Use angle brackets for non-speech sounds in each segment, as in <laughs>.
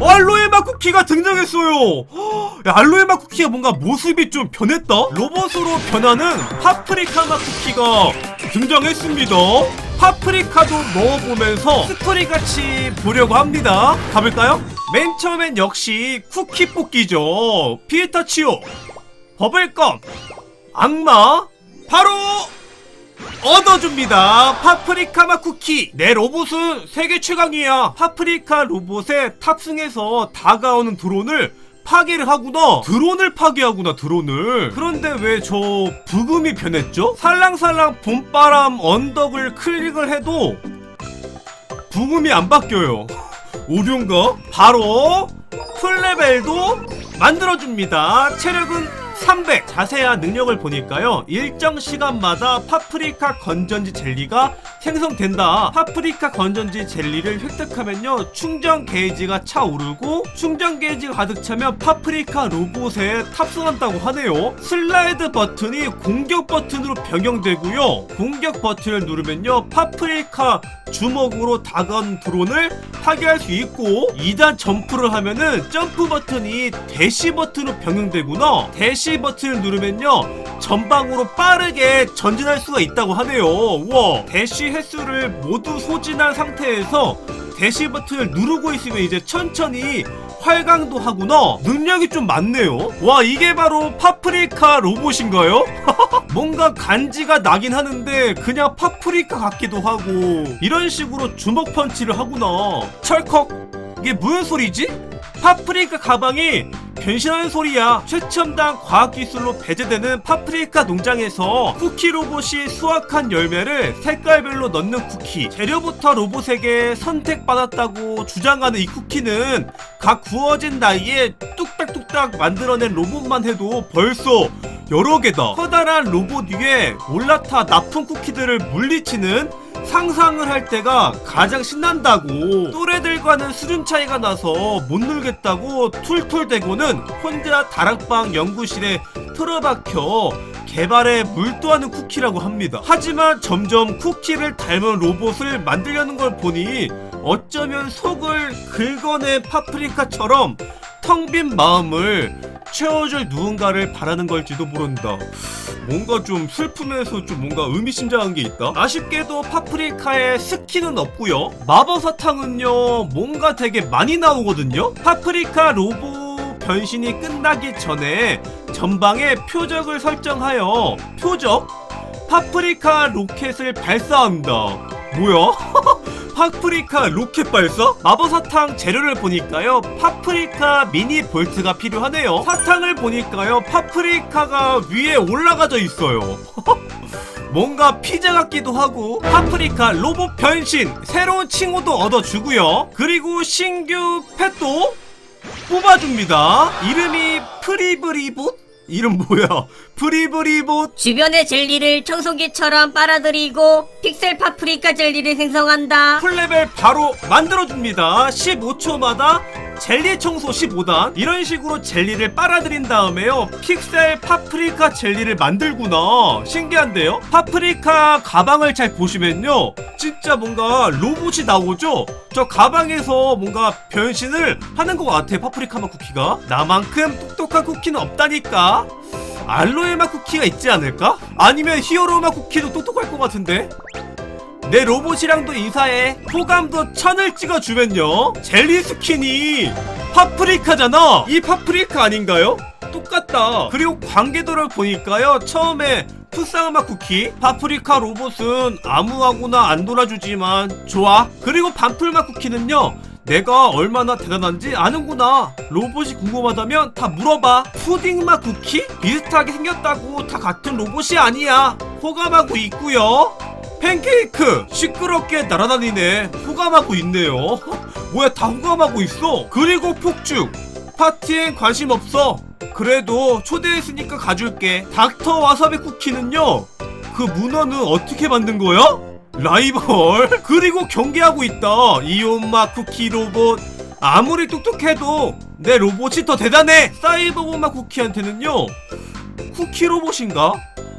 알로에 맛 쿠키가 등장했어요. 헉, 야, 알로에 맛 쿠키가 뭔가 모습이 좀 변했다. 로봇으로 변하는 파프리카 맛 쿠키가 등장했습니다. 파프리카도 넣어보면서 스토리 같이 보려고 합니다. 가볼까요? 맨 처음엔 역시 쿠키 뽑기죠. 피에타치오, 버블껌, 악마, 바로 얻어줍니다. 파프리카 맛 쿠키. 내 로봇은 세계 최강이야. 파프리카 로봇에 탑승해서 다가오는 드론을 파괴를 하구나. 드론을 파괴하구나, 드론을. 그런데 왜 저 부금이 변했죠? 살랑살랑 봄바람 언덕을 클릭을 해도 부금이 안 바뀌어요. <laughs> 오류인가? 바로 풀레벨도 만들어줍니다. 체력은 300. 자세한 능력을 보니까요. 일정 시간마다 파프리카 건전지 젤리가 생성된다. 파프리카 건전지 젤리를 획득하면요. 충전 게이지가 차오르고 충전 게이지가 가득 차면 파프리카 로봇에 탑승한다고 하네요. 슬라이드 버튼이 공격 버튼으로 변경되고요. 공격 버튼을 누르면요. 파프리카 주먹으로 다가온 드론을 파괴할 수 있고 2단 점프를 하면은 점프 버튼이 대시 버튼으로 변경되구나 대시 버튼을 누르면요 전방으로 빠르게 전진할 수가 있다고 하네요. 우와 대시 횟수를 모두 소진한 상태에서 대시 버튼을 누르고 있으면 이제 천천히 활강도 하구나. 능력이 좀 많네요. 와 이게 바로 파프리카 로봇인가요? <laughs> 뭔가 간지가 나긴 하는데 그냥 파프리카 같기도 하고 이런 식으로 주먹 펀치를 하구나. 철컥? 이게 무슨 소리지? 파프리카 가방이 변신하는 소리야 최첨단 과학기술로 배제되는 파프리카 농장에서 쿠키 로봇이 수확한 열매를 색깔별로 넣는 쿠키 재료부터 로봇에게 선택받았다고 주장하는 이 쿠키는 각 구워진 나이에 뚝딱뚝딱 만들어낸 로봇만 해도 벌써 여러 개다. 커다란 로봇 위에 올라타 나쁜 쿠키들을 물리치는 상상을 할 때가 가장 신난다고 또래들과는 수준 차이가 나서 못 놀겠다고 툴툴대고는 혼자 다락방 연구실에 틀어박혀 개발에 물도하는 쿠키라고 합니다. 하지만 점점 쿠키를 닮은 로봇을 만들려는 걸 보니 어쩌면 속을 긁어낸 파프리카처럼 텅 빈 마음을 채워줄 누군가를 바라는 걸지도 모른다. 뭔가 좀 슬프면서 좀 뭔가 의미심장한 게 있다. 아쉽게도 파프리카에 스킨은 없고요. 마법 사탕은요 뭔가 되게 많이 나오거든요. 파프리카 로봇 변신이 끝나기 전에 전방에 표적을 설정하여 표적 파프리카 로켓을 발사한다. 뭐야? <laughs> 파프리카 로켓 발사? 마법 사탕 재료를 보니까요 파프리카 미니 볼트가 필요하네요. 사탕을 보니까요 파프리카가 위에 올라가져 있어요. <laughs> 뭔가 피자 같기도 하고 파프리카 로봇 변신! 새로운 칭호도 얻어주고요. 그리고 신규 펫도 뽑아줍니다. 이름이 프리브리봇? 이름 뭐야? 프리브리봇 주변의 젤리를 청소기처럼 빨아들이고 픽셀 파프리카 젤리를 생성한다. 풀레벨 바로 만들어줍니다. 15초마다 젤리 청소 15단? 이런 식으로 젤리를 빨아들인 다음에요 픽셀 파프리카 젤리를 만들구나. 신기한데요? 파프리카 가방을 잘 보시면요 진짜 뭔가 로봇이 나오죠? 저 가방에서 뭔가 변신을 하는 것 같아 파프리카 맛 쿠키가. 나만큼 똑똑한 쿠키는 없다니까. 알로에 맛 쿠키가 있지 않을까? 아니면 히어로 맛 쿠키도 똑똑할 것 같은데 내 로봇이랑도 인사해. 호감도 천을 찍어주면요. 젤리 스킨이 파프리카잖아. 이 파프리카 아닌가요? 똑같다. 그리고 관계도를 보니까요 처음에 푸쌍마 쿠키 파프리카 로봇은 아무하고나 안 놀아주지만 좋아. 그리고 반풀맛 쿠키는요 내가 얼마나 대단한지 아는구나. 로봇이 궁금하다면 다 물어봐. 푸딩맛 쿠키? 비슷하게 생겼다고 다 같은 로봇이 아니야. 호감하고 있고요 팬케이크! 시끄럽게 날아다니네. 호감하고 있네요. <laughs> 뭐야 다 호감하고 있어. 그리고 폭죽. 파티엔 관심 없어. 그래도 초대했으니까 가줄게. 닥터 와사비 쿠키는요? 그 문어는 어떻게 만든 거야? 라이벌. <laughs> 그리고 경계하고 있다. 이온마 쿠키 로봇. 아무리 똑똑해도 내 로봇이 더 대단해. 사이버보마 쿠키한테는요? 쿠키 로봇인가?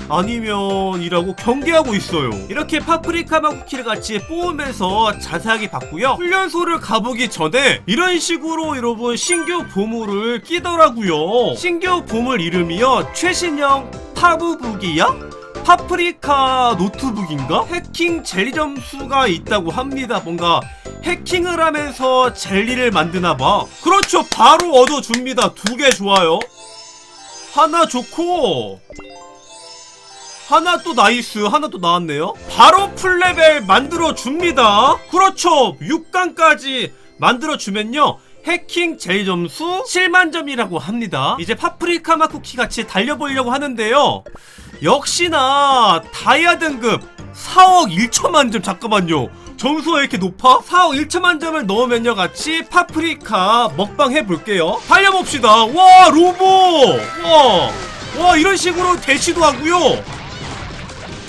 아니면이라고 경계하고 있어요. 이렇게 파프리카 맛 쿠키를 같이 뽑으면서 자세하게 봤고요. 훈련소를 가보기 전에 이런 식으로 여러분 신규 보물을 끼더라고요. 신규 보물 이름이요. 최신형 파브북이야? 파프리카 노트북인가? 해킹 젤리 점수가 있다고 합니다. 뭔가 해킹을 하면서 젤리를 만드나 봐. 그렇죠. 바로 얻어줍니다. 두 개 좋아요. 하나 좋고, 하나 또 나이스. 하나 또 나왔네요. 바로 풀레벨 만들어줍니다. 그렇죠. 6강까지 만들어주면요. 해킹 젤리 점수 7만 점이라고 합니다. 이제 파프리카 맛 쿠키 같이 달려보려고 하는데요. 역시나 다이아 등급 4억 1천만 점 잠깐만요. 점수가 왜 이렇게 높아? 4억 1천만 점을 넣으면요 같이 파프리카 먹방 해볼게요. 달려봅시다. 와 로보. 와. 와 이런 식으로 대시도 하고요.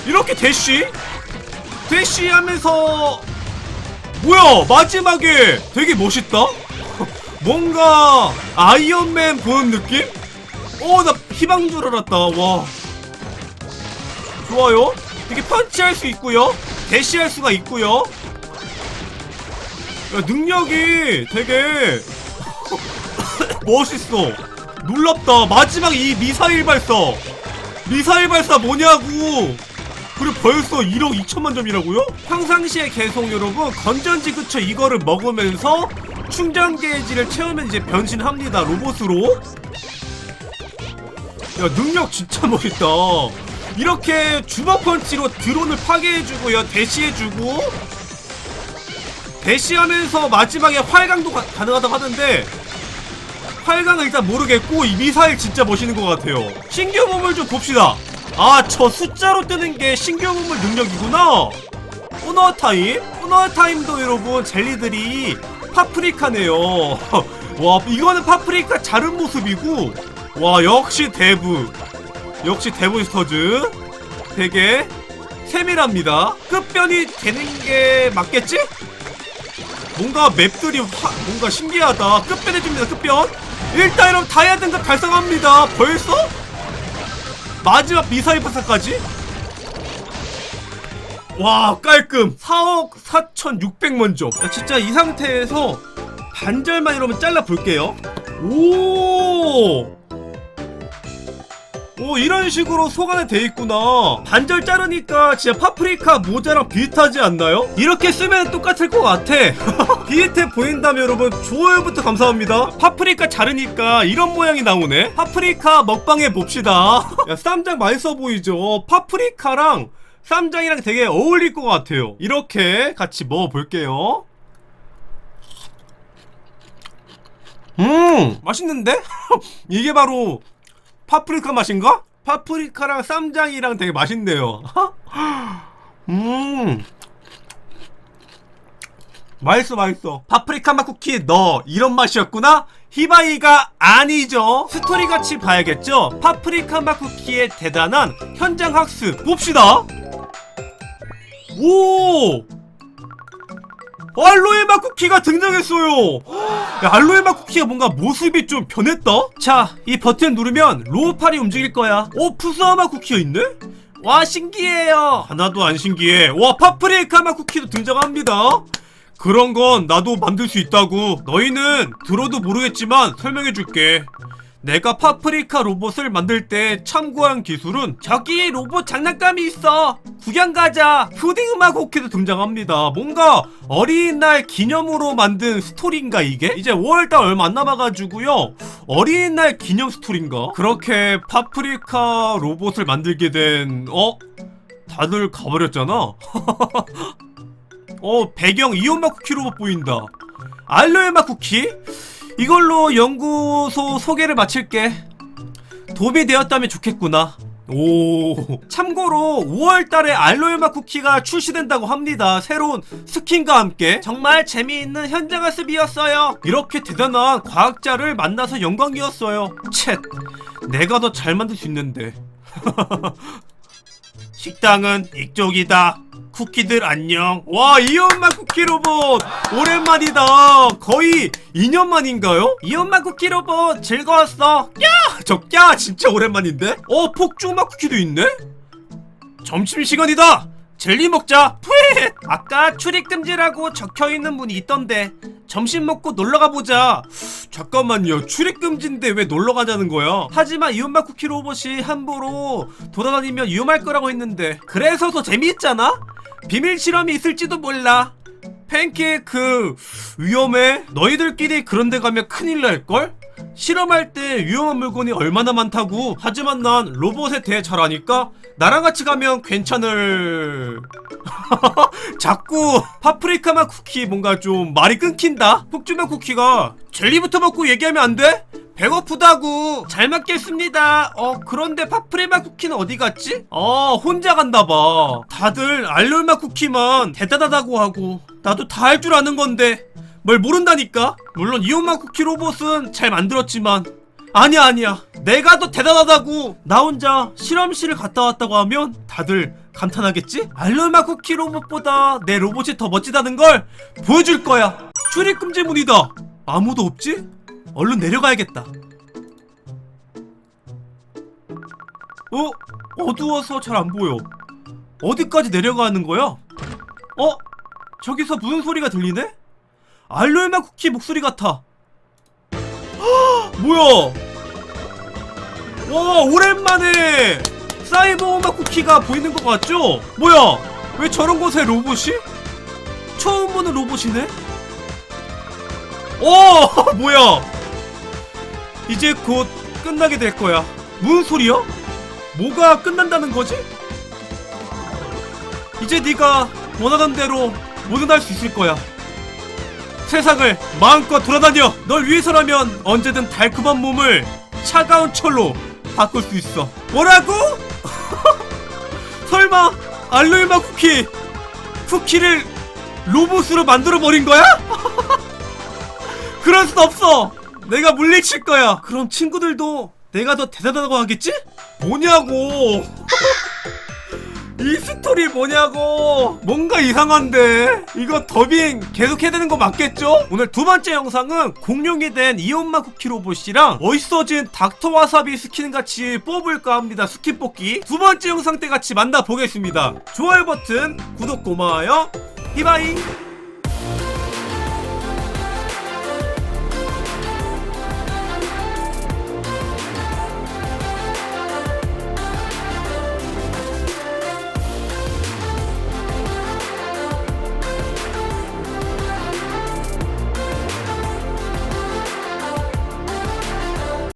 이렇게 대시? 대시 하면서 뭐야 마지막에 되게 멋있다. <laughs> 뭔가 아이언맨 보는 느낌? 어 나 희망 줄 알았다. 와. 좋아요. 되게 펀치할 수 있고요. 대시할 수가 있고요. 야, 능력이 되게 <laughs> 멋있어. 놀랍다. 마지막 이 미사일 발사. 미사일 발사 뭐냐고. 그리고 벌써 1억 2천만 점이라고요? 평상시에 계속 여러분 건전지 그쵸 이거를 먹으면서 충전 게이지를 채우면 이제 변신합니다 로봇으로. 야 능력 진짜 멋있다. 이렇게 주먹 펀치로 드론을 파괴해주고요 대시해주고. 대시하면서 마지막에 활강도 가, 가능하다고 하는데 활강은 일단 모르겠고 이 미사일 진짜 멋있는 것 같아요. 신규 몸을 좀 봅시다 아 저 숫자로 뜨는 게 몸을 능력이구나. 오너 타임? 오너 타임도 여러분 젤리들이 파프리카네요. <laughs> 와 이거는 파프리카 자른 모습이고. 와 역시 대부. 역시 데몬스터즈. 되게 세밀합니다. 끝변이 되는 게 맞겠지? 뭔가 맵들이 화, 뭔가 신기하다. 끝변 해줍니다 끝변. 일단 여러분 다이아 등급 달성합니다. 벌써? 마지막 미사일 발사까지? 와 깔끔. 4억 4,600만 점 야, 진짜 이 상태에서 반절만 이러면 잘라 볼게요. 오 오 이런 식으로 소간에 돼 있구나. 반절 자르니까 진짜 파프리카 모자랑 비슷하지 않나요? 이렇게 쓰면 똑같을 것 같아. <laughs> 비슷해 보인다면 여러분 좋아요부터 감사합니다. 파프리카 자르니까 이런 모양이 나오네. 파프리카 먹방 해 봅시다. <laughs> 야 쌈장 맛있어 보이죠? 파프리카랑 쌈장이랑 되게 어울릴 것 같아요. 이렇게 같이 먹어볼게요. 음 맛있는데? <laughs> 이게 바로 파프리카 맛인가? 파프리카랑 쌈장이랑 되게 맛있네요. 음. 맛있어, 맛있어. 파프리카 맛 쿠키 너 이런 맛이었구나? 히바이가 아니죠. 스토리 같이 봐야겠죠? 파프리카 맛 쿠키의 대단한 현장 학습 봅시다. 오! 알로에 맛 쿠키가 등장했어요. 야, 알로에 맛 쿠키가 뭔가 모습이 좀 변했다? 자, 이 버튼 누르면 로우팔이 움직일 거야. 오, 맛 쿠키가 있네? 와, 신기해요. 하나도 안 신기해. 와, 파프리카 맛 쿠키도 등장합니다. 그런 건 나도 만들 수 있다고. 너희는 들어도 모르겠지만 설명해줄게. 내가 파프리카 로봇을 만들 때 참고한 기술은 저기 로봇 장난감이 있어 구경 가자 푸딩 음악 호키도 등장합니다 뭔가 어린이날 기념으로 만든 스토리인가 이게? 이제 5월달 얼마 안 남아가지고요 어린이날 기념 스토리인가? 그렇게 파프리카 로봇을 만들게 된 어? 다들 가버렸잖아 <laughs> 어 배경 이온맛 쿠키 로봇 보인다 알로에 맛 쿠키? 이걸로 연구소 소개를 마칠게. 도움이 되었다면 좋겠구나. 오. 참고로 5월달에 알로에마 쿠키가 출시된다고 합니다. 새로운 스킨과 함께 정말 재미있는 현장 학습이었어요. 이렇게 대단한 과학자를 만나서 영광이었어요. 챗, 내가 더 잘 만들 수 있는데. <laughs> 식당은 이쪽이다. 쿠키들 안녕. 와, 이연마 쿠키 로봇! 오랜만이다. 거의 2년 만인가요? 이연마 쿠키 로봇 즐거웠어. 야! 저 야! 진짜 오랜만인데? 어, 폭주마 쿠키도 있네? 점심시간이다! 젤리 먹자! 푸잇! 아까 출입금지라고 적혀있는 분이 있던데 점심 먹고 놀러가보자 잠깐만요 출입금지인데 왜 놀러 가자는 거야? 하지만 이온맛 쿠키 로봇이 함부로 돌아다니면 위험할 거라고 했는데 그래서 더 재미있잖아? 비밀 실험이 있을지도 몰라 팬케이크 위험해? 너희들끼리 그런 데 가면 큰일 날걸? 실험할 때 위험한 물건이 얼마나 많다고 하지만 난 로봇에 대해 잘 아니까 나랑 같이 가면 괜찮을. <laughs> 자꾸 파프리카맛 쿠키 뭔가 좀 말이 끊긴다? 폭주맛 쿠키가 젤리부터 먹고 얘기하면 안 돼? 배고프다고. 잘 먹겠습니다. 어 그런데 파프리맛 쿠키는 어디 갔지? 어 혼자 갔나봐. 다들 알룰맛 쿠키만 대단하다고 하고. 나도 다 할 줄 아는 건데. 뭘 모른다니까? 물론 이온맛 쿠키 로봇은 잘 만들었지만 아니야 아니야 내가 더 대단하다고 나 혼자 실험실을 갔다 왔다고 하면 다들 감탄하겠지? 알룰맛 쿠키 로봇보다 내 로봇이 더 멋지다는 걸 보여줄 거야 출입금지 문이다 아무도 없지? 얼른 내려가야겠다 어? 어두워서 잘 안 보여 어디까지 내려가는 거야? 어? 저기서 무슨 소리가 들리네? 알룰맛 쿠키 목소리 같아 헉, 뭐야 와 오랜만에 사이버맛 쿠키가 보이는 것 같죠? 뭐야 왜 저런 곳에 로봇이? 처음 보는 로봇이네? 오 <laughs> 뭐야 이제 곧 끝나게 될 거야 무슨 소리야? 뭐가 끝난다는 거지? 이제 네가 원하던 대로 뭐든 할 수 있을 거야 세상을 마음껏 돌아다녀 널 위해서라면 언제든 달콤한 몸을 차가운 철로 바꿀 수 있어 뭐라고? <laughs> 설마 알로이마 쿠키 쿠키를 로봇으로 만들어 버린 거야? <laughs> 그럴 순 없어 내가 물리칠 거야 그럼 친구들도 내가 더 대단하다고 하겠지? 뭐냐고 이 스토리 뭐냐고? 뭔가 이상한데? 이거 더빙 계속 해야 되는 거 맞겠죠? 오늘 두 번째 영상은 공룡이 된 이온마 쿠키 로봇이랑 멋있어진 닥터 와사비 스킨 같이 뽑을까 합니다 스킨 뽑기. 두 번째 영상 때 같이 만나보겠습니다. 좋아요 버튼 구독 고마워요. 히바이